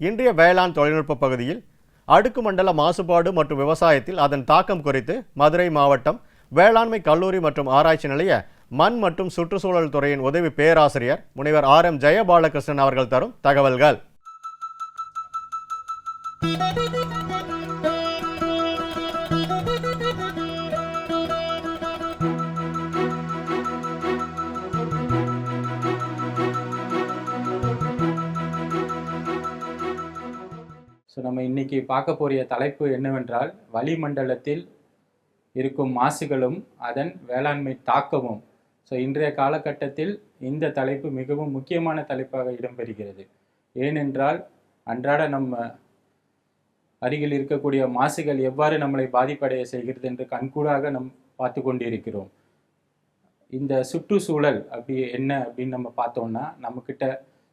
இன்றைய வேளாண் தொழில்நுட்ப பகுதியில் அடுக்கு மண்டல மாசுபாடு மற்றும் விவசாயத்தில் அதன் தாக்கம் குறித்து மதுரை மாவட்டம் வேளாண்மை கல்லூரி மற்றும் ஆராய்ச்சி நிலைய மண் மற்றும் சுற்றுச்சூழல் துறையின் உதவி பேராசிரியர் முனைவர் ஆர் எம் ஜெயபாலகிருஷ்ணன் அவர்கள் தரும் தகவல்கள். ஸோ நம்ம இன்னைக்கு பார்க்க போகிற தலைப்பு என்னவென்றால் வளிமண்டலத்தில் இருக்கும் மாசுகளும் அதன் வேளாண்மை தாக்கமும். ஸோ இன்றைய காலகட்டத்தில் இந்த தலைப்பு மிகவும் முக்கியமான தலைப்பாக இடம்பெறுகிறது ஏனென்றால் அன்றாட நம்ம அருகில் இருக்கக்கூடிய மாசுகள் எவ்வாறு நம்மளை பாதிப்படைய செய்கிறது என்று கண்கூடாக நம் பார்த்து கொண்டிருக்கிறோம். இந்த சுற்றுச்சூழல் அப்படி என்ன அப்படின்னு நம்ம பார்த்தோம்னா நம்மக்கிட்ட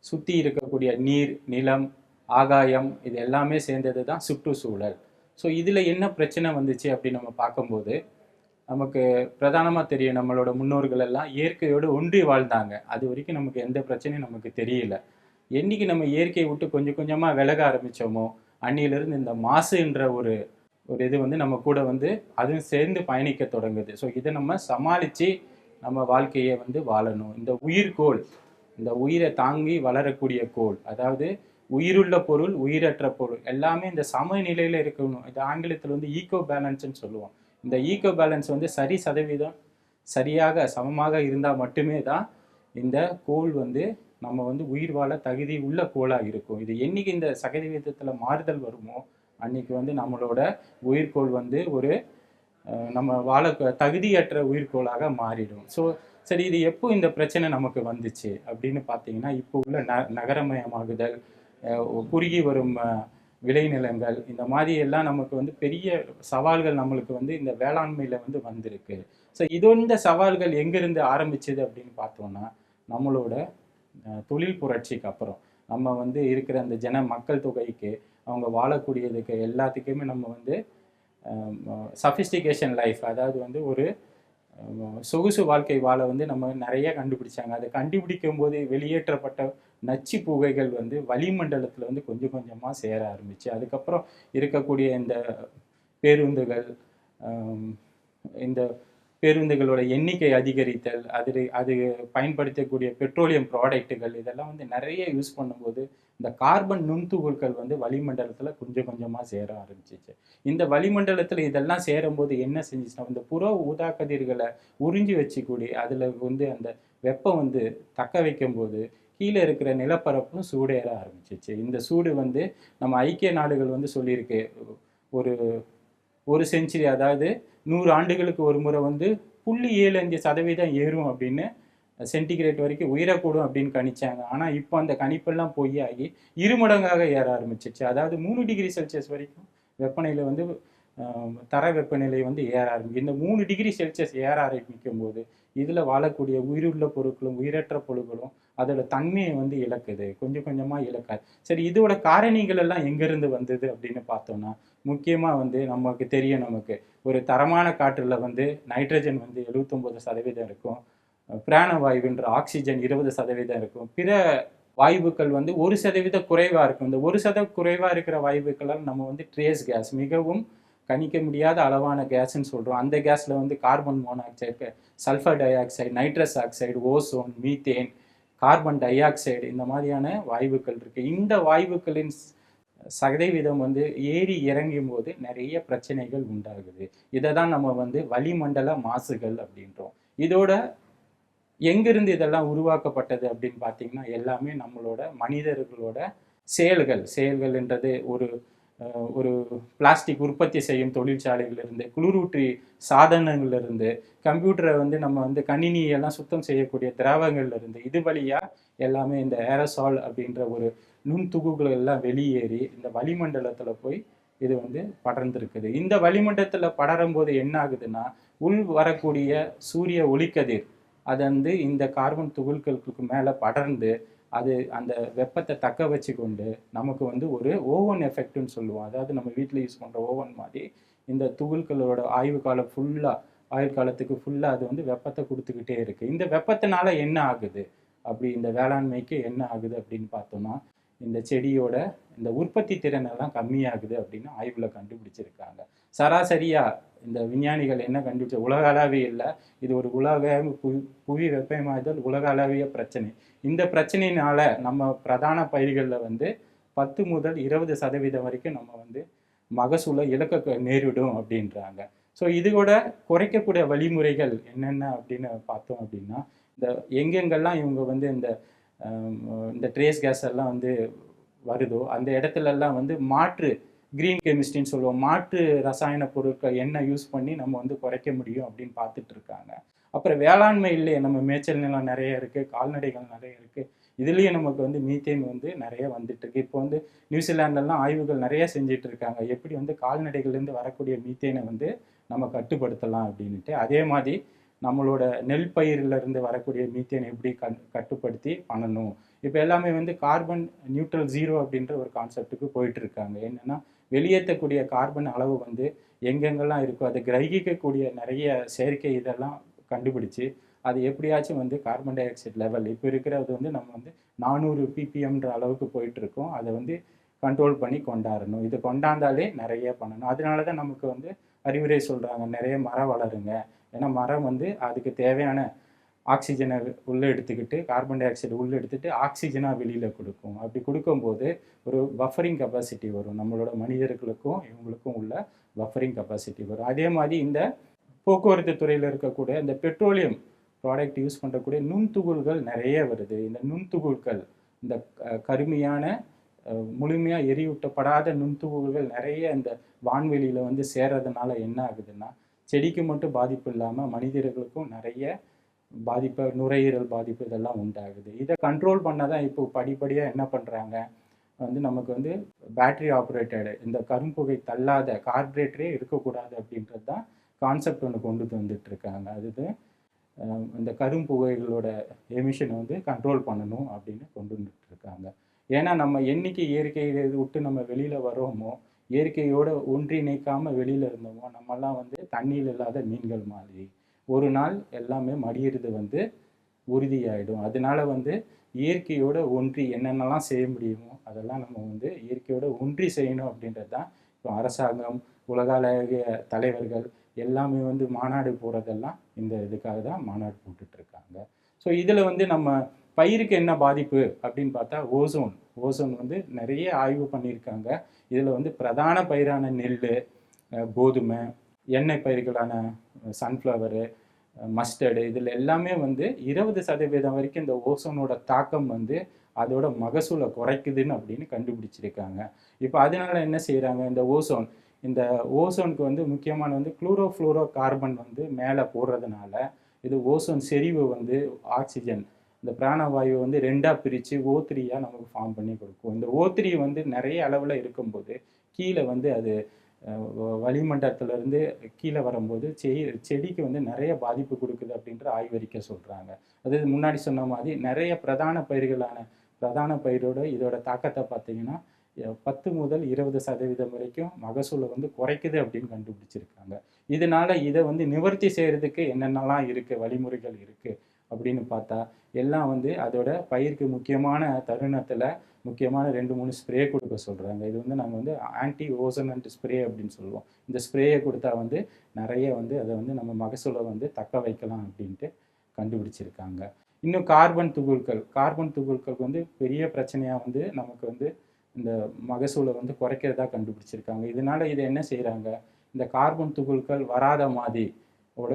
சுற்றி இருக்கக்கூடிய நீர் நிலம் ஆகாயம் இது எல்லாமே சேர்ந்தது தான் சுற்றுச்சூழல். ஸோ இதில் என்ன பிரச்சனை வந்துச்சு அப்படின்னு நம்ம பார்க்கும்போது நமக்கு பிரதானமாக தெரியும் நம்மளோட முன்னோர்கள் எல்லாம் இயற்கையோடு ஒன்றி வாழ்ந்தாங்க. அது வரைக்கும் நமக்கு எந்த பிரச்சனையும் நமக்கு தெரியல. என்னைக்கு நம்ம இயற்கையை விட்டு கொஞ்சம் கொஞ்சமாக விலக ஆரம்பித்தோமோ அன்னியிலிருந்து இந்த மாசுன்ற ஒரு ஒரு இது வந்து நம்ம கூட வந்து அதுவும் சேர்ந்து பயணிக்க தொடங்குது. ஸோ இதை நம்ம சமாளித்து நம்ம வாழ்க்கையை வந்து வாழணும். இந்த உயிர்கோள் இந்த உயிரை தாங்கி வளரக்கூடிய கோள் அதாவது உயிருள்ள பொருள் உயிரற்ற பொருள். எல்லாமே இந்த சமநிலையில் இருக்கணும். இது ஆங்கிலத்தில் வந்து ஈகோ பேலன்ஸ்ன்னு சொல்லுவோம். இந்த ஈகோ பேலன்ஸ் வந்து சரி சதவீதம் சரியாக சமமாக இருந்தால் மட்டுமே தான் இந்த கோள் வந்து நம்ம வந்து உயிர் வாழ தகுதி உள்ள கோளாக இருக்கும். இது என்னைக்கு இந்த சதவீதத்தில் மாறுதல் வருமோ அன்னைக்கு வந்து நம்மளோட உயிர்கோள் வந்து ஒரு நம்ம வாழ தகுதியற்ற உயிர்கோளாக மாறிடும். ஸோ சரி இது எப்போ இந்த பிரச்சனை நமக்கு வந்துச்சு அப்படின்னு பார்த்தீங்கன்னா இப்போ உள்ள ந நகரமயமாகுதல் குறுகி வரும் விளைநிலங்கள் இந்த மாதிரி எல்லாம் நமக்கு வந்து பெரிய சவால்கள் நம்மளுக்கு வந்து இந்த வேளாண்மையில் வந்து வந்திருக்கு. ஸோ இது இந்த சவால்கள் எங்கேருந்து ஆரம்பிச்சது அப்படின்னு பார்த்தோம்னா நம்மளோட தொழில் புரட்சிக்கு அப்புறம். நம்ம வந்து இருக்கிற அந்த ஜன மக்கள் தொகைக்கு அவங்க வாழக்கூடியதுக்கு எல்லாத்துக்குமே நம்ம வந்து சஃபிஸ்டிகேஷன் லைஃப் அதாவது வந்து ஒரு சொகுசு வாழ்க்கை வாழ வந்து நம்ம நிறைய கண்டுபிடிச்சாங்க. அதை கண்டுபிடிக்கும் போது வெளியேற்றப்பட்ட நச்சு புகைகள் வந்து வளிமண்டலத்தில் வந்து கொஞ்சம் கொஞ்சமாக சேர ஆரம்பிச்சு அதுக்கப்புறம் இருக்கக்கூடிய இந்த பேருந்துகள் இந்த பேருந்துகளோட எண்ணிக்கை அதிகரித்தல் அது அது பயன்படுத்தக்கூடிய பெட்ரோலியம் ப்ராடக்ட்டுகள் இதெல்லாம் வந்து நிறைய யூஸ் பண்ணும்போது இந்த கார்பன் நுண்துகள்கள் வந்து வளிமண்டலத்தில் கொஞ்சம் கொஞ்சமாக சேர ஆரம்பிச்சிச்சு. இந்த வளிமண்டலத்தில் இதெல்லாம் சேரும்போது என்ன செஞ்சிச்சுன்னா இந்த புற ஊதா கதிர்களை உறிஞ்சி வச்சுக்கூடிய அதில் வந்து அந்த வெப்பம் வந்து தக்க வைக்கும்போது கீழே இருக்கிற நிலப்பரப்பும் சூடேற ஆரம்பிச்சிச்சு. இந்த சூடு வந்து நம்ம ஐக்கிய நாடுகள் வந்து சொல்லியிருக்கு. ஒரு ஒரு செஞ்சுரி அதாவது நூறு ஆண்டுகளுக்கு ஒரு முறை வந்து புள்ளி ஏழு அஞ்சு சதவீதம் ஏறும் அப்படின்னு சென்டிகிரேட் வரைக்கும் உயரக்கூடும் அப்படின்னு கணிச்சாங்க. ஆனால் இப்போ அந்த கணிப்பெல்லாம் பொய் ஆகி இருமடங்காக ஏற ஆரம்பிச்சிச்சு. அதாவது மூணு டிகிரி செல்சியஸ் வரைக்கும் வெப்பநிலை வந்து தர வெப்பநிலை வந்து ஏற ஆரம்பிக்கும் இந்த மூணு டிகிரி செல்சியஸ் ஏற ஆரம்பிக்கும் போது இதில் வாழக்கூடிய உயிருள்ள பொருட்களும் உயிரற்ற பொருட்களும் அதோட தன்மையை வந்து இழக்குது. கொஞ்சம் கொஞ்சமாக இழக்காது சரி இதோட காரணிகள் எல்லாம் எங்கேருந்து வந்தது அப்படின்னு பார்த்தோம்னா முக்கியமாக வந்து நமக்கு தெரியும் நமக்கு. ஒரு தரமான காற்றில் வந்து நைட்ரஜன் வந்து எழுபத்தொம்போது சதவீதம் இருக்கும். பிராணவாயுன்ற ஆக்சிஜன் இருபது சதவீதம் இருக்கும். பிற வாயுக்கள் வந்து ஒரு சதவீதம் குறைவாக இருக்கும். இந்த ஒரு சதவீதம் குறைவாக இருக்கிற வாயுக்களால் நம்ம வந்து ட்ரேஸ் கேஸ் மிகவும் கணிக்க முடியாத அளவான கேஸ்ன்னு சொல்கிறோம் அந்த கேஸில் வந்து carbon monoxide sulphur dioxide nitrous oxide ozone methane carbon dioxide இந்த மாதிரியான வாயுக்கள் இருக்குது இந்த வாயுக்களின் சதவீதம் வந்து ஏறி இறங்கும் போது நிறைய பிரச்சனைகள் உண்டாகுது. இதை தான் நம்ம வந்து வளிமண்டல மாசுகள் அப்படின்றோம். இதோட எங்கிருந்து இதெல்லாம் உருவாக்கப்பட்டது அப்படின்னு பார்த்தீங்கன்னா எல்லாமே நம்மளோட மனிதர்களோட செயல்கள். செயல்கள்ன்றது ஒரு ஒரு பிளாஸ்டிக் உற்பத்தி செய்யும் தொழிற்சாலைகளிலிருந்து குளிரூற்றி சாதனங்கள்லேருந்து கம்ப்யூட்டரை வந்து நம்ம வந்து கணினியெல்லாம் சுத்தம் செய்யக்கூடிய திரவங்கள்ல இருந்து இது வழியாக எல்லாமே இந்த ஏரசால் அப்படின்ற ஒரு நுண்துகுகள் எல்லாம் வெளியேறி இந்த வளிமண்டலத்தில் போய் இது வந்து படர்ந்திருக்குது. இந்த வளிமண்டலத்தில் படரும் போது என்ன ஆகுதுன்னா உள் வரக்கூடிய சூரிய ஒளிக்கதிர் அது வந்து இந்த கார்பன் துகள்களுக்கு மேலே படர்ந்து அது அந்த வெப்பத்தை தக்க வச்சு கொண்டு நமக்கு வந்து ஒரு ஓவன் எஃபெக்ட்னு சொல்லுவோம். அதாவது நம்ம வீட்டில் யூஸ் பண்ணுற ஓவன் மாதிரி இந்த துகள்களோட ஆய்வு காலம் ஃபுல்லாக ஆயுள் காலத்துக்கு ஃபுல்லாக அது வந்து வெப்பத்தை கொடுத்துக்கிட்டே இருக்குது இந்த வெப்பத்தினால என்ன ஆகுது? அப்படி இந்த வேளாண்மைக்கு என்ன ஆகுது அப்படின்னு பார்த்தோம்னா இந்த செடியோட இந்த உற்பத்தி திறனெல்லாம் கம்மியாகுது அப்படின்னு ஆய்வில் கண்டுபிடிச்சிருக்காங்க. சராசரியாக இந்த விஞ்ஞானிகள் என்ன கண்டுபிடிச்ச உலக இல்லை. இது ஒரு உலக புவி புவி வெப்பமயமாதல் உலக அளவிய பிரச்சனை. இந்த பிரச்சனையினால நம்ம பிரதான பயிர்களில் வந்து பத்து முதல் இருபது சதவீதம் வரைக்கும் நம்ம வந்து மகசூலை இழக்க நேரிடும் அப்படின்றாங்க. ஸோ இதோட குறைக்கக்கூடிய வழிமுறைகள் என்னென்ன அப்படின்னு பார்த்தோம் அப்படின்னா இந்த எங்கெங்கெல்லாம் இவங்க வந்து இந்த இந்த ட்ரேஸ் கேஸ் எல்லாம் வந்து வருதோ அந்த இடத்துலலாம் வந்து மாற்று கிரீன் கெமிஸ்ட்ரின்னு சொல்லுவோம். மாற்று ரசாயன பொருட்கள் என்ன யூஸ் பண்ணி நம்ம வந்து குறைக்க முடியும் அப்படின்னு பார்த்துட்டு இருக்காங்க. அப்புறம் இல்லையே நம்ம மேய்ச்சல் நிலம் நிறைய இருக்குது கால்நடைகள் நிறைய இருக்குது இதுலேயும் நமக்கு வந்து மீத்தேன் வந்து நிறைய வந்துட்டுருக்கு இப்போ வந்து நியூசிலாண்டெல்லாம் ஆய்வுகள் நிறைய செஞ்சுட்டு இருக்காங்க. எப்படி வந்து கால்நடைகள்லேருந்து வரக்கூடிய மீத்தேனை வந்து நம்ம கட்டுப்படுத்தலாம் அப்படின்ட்டு அதே மாதிரி நம்மளோட நெல் பயிரிலிருந்து வரக்கூடிய மீத்தேனை எப்படி கண் கட்டுப்படுத்தி பண்ணணும்? இப்போ எல்லாமே வந்து கார்பன் நியூட்ரல் ஜீரோ அப்படின்ற ஒரு கான்செப்ட்டுக்கு போயிட்டுருக்காங்க. என்னென்னா வெளியேற்றக்கூடிய கார்பன் அளவு வந்து எங்கெங்கெல்லாம் இருக்கோ அதை கிரகிக்கக்கூடிய நிறைய செயற்கை இதெல்லாம் கண்டுபிடிச்சு அது எப்படியாச்சும் வந்து கார்பன் டை ஆக்சைடு லெவல் இப்போ இருக்கிறது வந்து நம்ம வந்து நானூறு பிபிஎம்ன்ற அளவுக்கு போயிட்டுருக்கோம். அதை வந்து கண்ட்ரோல் பண்ணி கொண்டாடணும். இது கொண்டாந்தாலே நிறைய பண்ணணும். அதனால தான் நமக்கு வந்து அறிவுரை சொல்கிறாங்க நிறைய மரம் வளருங்க. ஏன்னா மரம் வந்து அதுக்கு தேவையான ஆக்சிஜனை உள்ளே எடுத்துக்கிட்டு கார்பன் டை ஆக்சைடு உள்ளே எடுத்துகிட்டு ஆக்சிஜனாக வெளியில் கொடுக்கும். அப்படி கொடுக்கும்போது ஒரு பஃபரிங் கெப்பாசிட்டி வரும். நம்மளோட மனிதர்களுக்கும் இவங்களுக்கும் உள்ள பஃபரிங் கெப்பாசிட்டி வரும். அதே மாதிரி இந்த போக்குவரத்து துறையில் இருக்கக்கூடிய இந்த பெட்ரோலியம் ப்ராடக்ட் யூஸ் பண்ணக்கூடிய நுண்துகள்கள் நிறைய வருது. இந்த நுண்துகள்கள் இந்த கருமையான முழுமையாக எரியூட்டப்படாத நுண்துகள்கள் நிறைய இந்த வான்வெளியில் வந்து சேர்றதுனால என்ன ஆகுதுன்னா செடிக்கு மட்டும் பாதிப்பு இல்லாமல் மனிதர்களுக்கும் நிறைய பாதிப்பு நுரையீரல் பாதிப்பு இதெல்லாம் உண்டாகுது. இதை கண்ட்ரோல் பண்ண தான் இப்போ படிப்படியாக என்ன பண்ணுறாங்க வந்து நமக்கு வந்து பேட்டரி ஆப்ரேட்டடு இந்த கரும்புகை தள்ளாத கார்பரேட்டரே இருக்கக்கூடாது அப்படின்றது தான் கான்செப்ட் ஒன்று கொண்டு வந்துட்டு இருக்காங்க அது இந்த கரும்புகைகளோட எமிஷனை வந்து கண்ட்ரோல் பண்ணணும் அப்படின்னு கொண்டு வந்துட்டு இருக்காங்க ஏன்னா நம்ம என்னைக்கு இயற்கையை விட்டு நம்ம வெளியில் வரோமோ இயற்கையோட ஒன்றிணைக்காம வெளியில் இருந்தோமோ நம்மெல்லாம் வந்து தண்ணியில் இல்லாத மீன்கள் மாதிரி ஒரு நாள் எல்லாமே மடியிறது வந்து உறுதியாயிடும். அதனால வந்து இயற்கையோட ஒன்றி என்னென்னலாம் செய்ய முடியுமோ அதெல்லாம் நம்ம வந்து இயற்கையோட ஒன்றி செய்யணும் அப்படின்றது தான் இப்போ அரசாங்கம் உலகளவிய தலைவர்கள் எல்லாமே வந்து மாநாடு போகிறதெல்லாம் இந்த இதுக்காக தான் மாநாடு போட்டுட்டு இருக்காங்க. ஸோ இதில் வந்து நம்ம பயிருக்கு என்ன பாதிப்பு அப்படின்னு பார்த்தா ஓசோன். ஓசோன் வந்து நிறைய ஆய்வு பண்ணியிருக்காங்க. இதில் வந்து பிரதான பயிரான நெல் கோதுமை எண்ணெய் பயிர்களான சன்ஃப்ளவரு மஸ்டர்டு இதில் எல்லாமே வந்து இருபது சதவீதம் வரைக்கும் இந்த ஓசோனோட தாக்கம் வந்து அதோட மகசூலை குறைக்குதுன்னு அப்படின்னு கண்டுபிடிச்சிருக்காங்க. இப்போ அதனால என்ன செய்கிறாங்க இந்த ஓசோன்? இந்த ஓசோனுக்கு வந்து முக்கியமான வந்து குளோரோஃப்ளோரோ கார்பன் வந்து மேலே போடுறதுனால இது ஓசோன் செறிவு வந்து ஆக்சிஜன் இந்த பிராணவாயு வந்து ரெண்டாக பிரித்து ஓ த்ரீயாக நமக்கு ஃபார்ம் பண்ணி கொடுக்கும். இந்த ஓ த்ரீ வந்து நிறைய அளவில் இருக்கும்போது கீழே வந்து அது வளிமண்டலத்திலேருந்து வ- இருந்து கீழே வரும்போது செடி செடிக்கு வந்து நிறைய பாதிப்பு கொடுக்குது அப்படின்ற ஆய்வறிக்கை சொல்கிறாங்க அதாவது முன்னாடி சொன்ன மாதிரி நிறைய பிரதான பயிர்களான பிரதான பயிரோட இதோட தாக்கத்தை பார்த்தீங்கன்னா பத்து முதல் இருபது சதவீதம் வரைக்கும் மகசூலை வந்து குறைக்குது அப்படின்னு கண்டுபிடிச்சிருக்காங்க. இதனால இதை வந்து நிவர்த்தி செய்கிறதுக்கு என்னென்னலாம் இருக்குது வழிமுறைகள் இருக்குது அப்படின்னு பார்த்தா எல்லாம் வந்து அதோட பயிருக்கு முக்கியமான தருணத்தில் முக்கியமான ரெண்டு மூணு ஸ்ப்ரே கொடுக்க சொல்கிறாங்க இது வந்து நாங்கள் வந்து ஆன்டி ஓசனன்ட் ஸ்ப்ரே அப்படின்னு சொல்லுவோம். இந்த ஸ்ப்ரேயை கொடுத்தா வந்து நிறைய வந்து அதை வந்து நம்ம மகசூலை வந்து தக்க வைக்கலாம் அப்படின்ட்டு கண்டுபிடிச்சிருக்காங்க. இன்னும் கார்பன் துகள்கள். கார்பன் துகள்கள் வந்து பெரிய பிரச்சனையாக வந்து நமக்கு வந்து இந்த மகசூலை வந்து குறைக்கிறதா கண்டுபிடிச்சிருக்காங்க. இதனால இது என்ன செய்கிறாங்க இந்த கார்பன் துகள்கள் வராத மாதிரி ஓட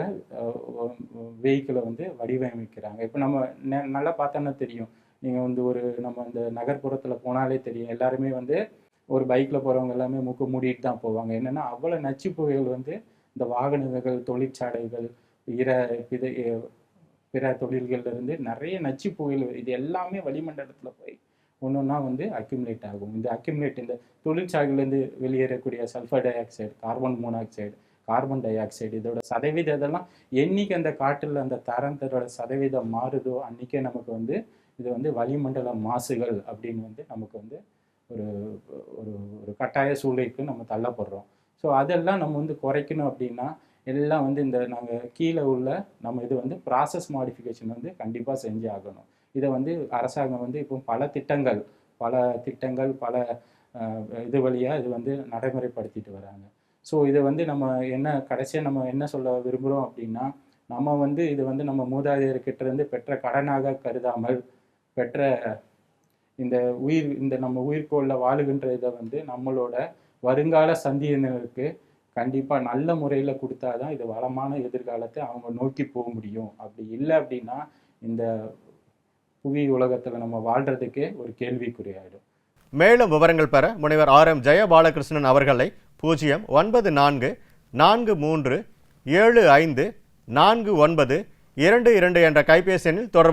வெஹிக்கிளை வந்து வடிவமைக்கிறாங்க. இப்போ நம்ம நெ- நல்லா பார்த்தோன்னா தெரியும். நீங்கள் வந்து ஒரு நம்ம இந்த நகர்ப்புறத்தில் போனாலே தெரியும். எல்லாருமே வந்து ஒரு பைக்கில் போகிறவங்க எல்லாமே முக்கு மூடிட்டு தான் போவாங்க. என்னென்னா அவ்வளோ நச்சு புகைகள் வந்து இந்த வாகனங்கள் தொழிற்சாலைகள் இர பித பிற தொழில்கள்லேருந்து நிறைய நச்சு புகைகள் இது எல்லாமே வளிமண்டலத்தில் போய் ஒன்று ஒன்றா வந்து அக்யூமுலேட் ஆகும். இந்த அக்யூமுலேட் இந்த தொழிற்சாலையிலேருந்து வெளியேறக்கூடிய sulphur dioxide carbon monoxide carbon dioxide இதோட சதவீதம் இதெல்லாம் என்னைக்கு அந்த காற்றில் அந்த தரத்தோட சதவீதம் மாறுதோ அன்றைக்கே நமக்கு வந்து இது வந்து வளிமண்டல மாசுகள் அப்படின்னு வந்து நமக்கு வந்து ஒரு ஒரு ஒரு கட்டாய சூழ்நிலைக்கு நம்ம தள்ளப்படுறோம். ஸோ அதெல்லாம் நம்ம வந்து குறைக்கணும் அப்படின்னா எல்லாம் வந்து இந்த நாங்கள் கீழே உள்ள நம்ம இது வந்து ப்ராசஸ் மாடிஃபிகேஷன் வந்து கண்டிப்பாக செஞ்சு ஆகணும். இதை வந்து அரசாங்கம் வந்து இப்போ பல திட்டங்கள் பல திட்டங்கள் பல இது வழியாக இது வந்து நடைமுறைப்படுத்திட்டு வராங்க. ஸோ இதை வந்து நம்ம என்ன கடைசியாக நம்ம என்ன சொல்ல விரும்புகிறோம் அப்படின்னா நம்ம வந்து இது வந்து நம்ம மூதாதையர்கிட்ட இருந்து பெற்ற கடனாக கருதாமல் பெற்ற இந்த உயிர் இந்த நம்ம உயிர்கோளில் வாழுகின்ற இதை வந்து நம்மளோட வருங்கால சந்தியினருக்கு கண்டிப்பாக நல்ல முறையில் கொடுத்தாதான் இது வளமான எதிர்காலத்தை அவங்க நோக்கி போக முடியும். அப்படி இல்லை அப்படின்னா இந்த புவி உலகத்தில் நம்ம வாழ்கிறதுக்கே ஒரு கேள்விக்குறியாயிடும். மேலும் விவரங்கள் பெற முனைவர் ஆர் எம் ஜெயபாலகிருஷ்ணன் அவர்களை பூஜ்ஜியம் ஒன்பது நான்கு நான்கு மூன்று ஏழு ஐந்து நான்கு ஒன்பது இரண்டு இரண்டு என்ற கைபேசி எண்ணில் தொடர்பு